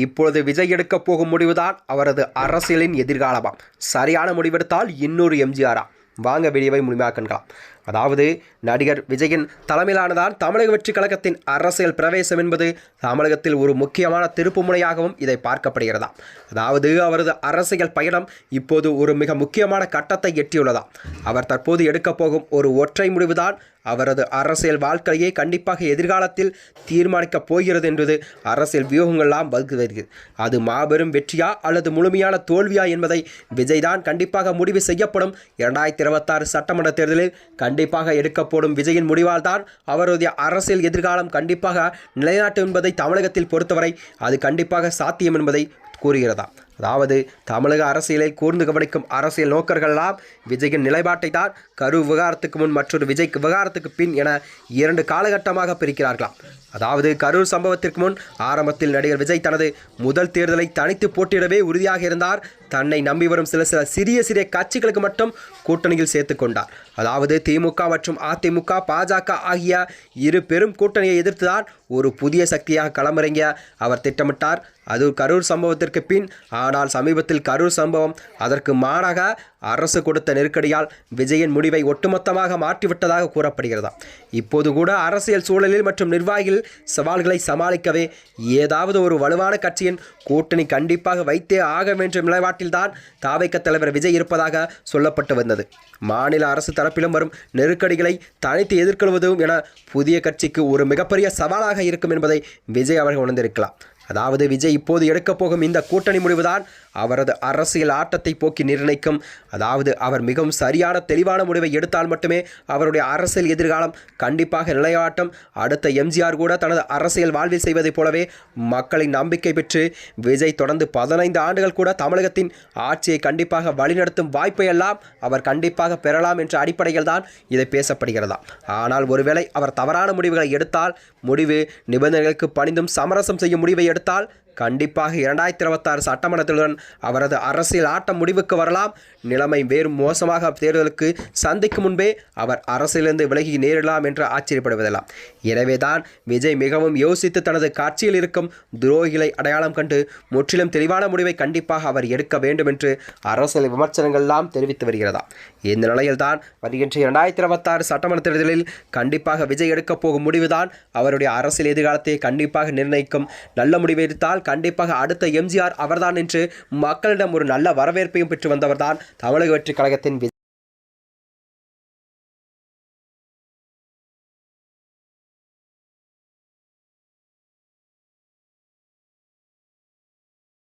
இப்பொழுது விஜய் எடுக்கப் போகும் முடிவுதான் அவரது அரசியலின் எதிர்காலமாம். சரியான முடிவெடுத்தால் இன்னொரு எம்ஜிஆரா? வாங்க வீடியோவை முழுமையாக்கண்களாம் அதாவது நடிகர் விஜயின் தலைமையிலானதான் தமிழக வெற்றி கழகத்தின் அரசியல் பிரவேசம் என்பது தமிழகத்தில் ஒரு முக்கியமான திருப்புமுனையாகவும் இதை பார்க்கப்படுகிறதாம். அதாவது அவரது அரசியல் பயணம் இப்போது ஒரு மிக முக்கியமான கட்டத்தை எட்டியுள்ளதாம். அவர் தற்போது எடுக்கப் போகும் ஒரு ஒற்றை முடிவுதான் அவரது அரசியல் வாழ்க்கையை கண்டிப்பாக எதிர்காலத்தில் தீர்மானிக்கப் போகிறது என்பது அரசியல் வியூகங்கள்லாம் வகுத்து வருகிறது. அது மாபெரும் வெற்றியா அல்லது முழுமையான தோல்வியா என்பதை விஜய் தான் கண்டிப்பாக முடிவு செய்யப்படும். இரண்டாயிரத்தி இருபத்தாறு சட்டமன்ற தேர்தலில் கண்டிப்பாக எடுக்கப்படும் விஜயின் முடிவால் தான் அவருடைய அரசியல் எதிர்காலம் கண்டிப்பாக நிலைநாட்டும் என்பதை தமிழகத்தில் பொறுத்தவரை அது கண்டிப்பாக சாத்தியம் என்பதை கூறுகிறதா? அதாவது தமிழக அரசியலை கூர்ந்து கவனிக்கும் அரசியல் நோக்கர்களெல்லாம் விஜயின் நிலைப்பாட்டை தான் கரு விவகாரத்துக்கு முன் மற்றொரு விஜய் விவகாரத்துக்கு பின் என இரண்டு காலகட்டமாக பிரிக்கிறார்களாம். அதாவது கரூர் சம்பவத்திற்கு முன் ஆரம்பத்தில் நடிகர் விஜய் தனது முதல் தேர்தலை தனித்து போட்டியிடவே உறுதியாக இருந்தார். தன்னை நம்பி வரும் சில சில சிறிய சிறிய கட்சிகளுக்கு மட்டும் கூட்டணியில் சேர்த்து கொண்டார். அதாவது திமுக மற்றும் அதிமுக பாஜக ஆகிய இரு பெரும் கூட்டணியை எதிர்த்துதான் ஒரு புதிய சக்தியாக களமிறங்கிய அவர் திட்டமிட்டார். அது கரூர் சம்பவத்திற்கு பின் ஆனால் சமீபத்தில் கரூர் சம்பவம் அதற்கு மாறாக அரசு கொடுத்த நெருக்கடியால் விஜயின் முடிவை ஒட்டுமொத்தமாக மாற்றிவிட்டதாக கூறப்படுகிறதா? இப்போது கூட அரசியல் சூழலில் மற்றும் நிர்வாகிகள் சவால்களை சமாளிக்கவே ஏதாவது ஒரு வலுவான கட்சியின் கூட்டணி கண்டிப்பாக வைத்தே ஆக வேண்டும் நிலைப்பாட்டில்தான் தாவைக்க தலைவர் விஜய் இருப்பதாக சொல்லப்பட்டு வந்தது. மாநில அரசு தரப்பிலும் வரும் நெருக்கடிகளை தனித்து எதிர்கொள்வதும் என புதிய கட்சிக்கு ஒரு மிகப்பெரிய சவாலாக இருக்கும் என்பதை விஜய் அவர்கள் உணர்ந்திருக்கலாம். அதாவது விஜய் இப்போது எடுக்கப் போகும் இந்த கூட்டணி முடிவுதான் அவரது அரசியல் ஆட்டத்தை போக்கி நிர்ணயிக்கும். அதாவது அவர் மிகவும் சரியான தெளிவான முடிவை எடுத்தால் மட்டுமே அவருடைய அரசியல் எதிர்காலம் கண்டிப்பாக நிலையாட்டம். அடுத்த எம்ஜிஆர் கூட தனது அரசியல் வாழ்வில் செய்வதைப் போலவே மக்களின் நம்பிக்கை பெற்று விஜய் தொடர்ந்து பதினைந்து ஆண்டுகள் கூட தமிழகத்தின் ஆட்சியை கண்டிப்பாக வழிநடத்தும் வாய்ப்பை எல்லாம் அவர் கண்டிப்பாக பெறலாம் என்ற அடிப்படையில் தான் இதை பேசப்படுகிறதா. ஆனால் ஒருவேளை அவர் தவறான முடிவுகளை எடுத்தால் முடிவு நிபந்தனைகளுக்கு பணிந்தும் சமரசம் செய்யும் முடிவை எடுத்தால் கண்டிப்பாக இரண்டாயிரத்தி இருபத்தாறு சட்டமன்றத்துடன் அவரது அரசியல் ஆட்டம் முடிவுக்கு வரலாம். நிலைமை வேறு மோசமாக தேர்தலுக்கு சந்திக்கும் முன்பே அவர் அரசியலிருந்து விலகி நேரிடலாம் என்று ஆச்சரியப்படுவதெல்லாம். எனவேதான் விஜய் மிகவும் யோசித்து தனது காட்சியில் இருக்கும் துரோகிகளை அடையாளம் கண்டு முற்றிலும் தெளிவான முடிவை கண்டிப்பாக அவர் எடுக்க வேண்டும் என்று அரசியல் விமர்சனங்கள் எல்லாம் தெரிவித்து வருகிறதா. இந்த நிலையில்தான் வருகின்ற இரண்டாயிரத்தி இருபத்தாறு சட்டமன்ற தேர்தலில் கண்டிப்பாக விஜய் எடுக்கப் போகும் முடிவுதான் அவருடைய அரசியல் எதிர்காலத்தை கண்டிப்பாக நிர்ணயிக்கும் நல்ல முடிவை எடுத்தால் கண்டிப்பாக அடுத்த எம்ஜிஆர் அவர்தான் என்று மக்களிடம் ஒரு நல்ல வரவேற்பையும் பெற்று வந்தவர்தான் தமிழக வெற்றி கழகத்தின்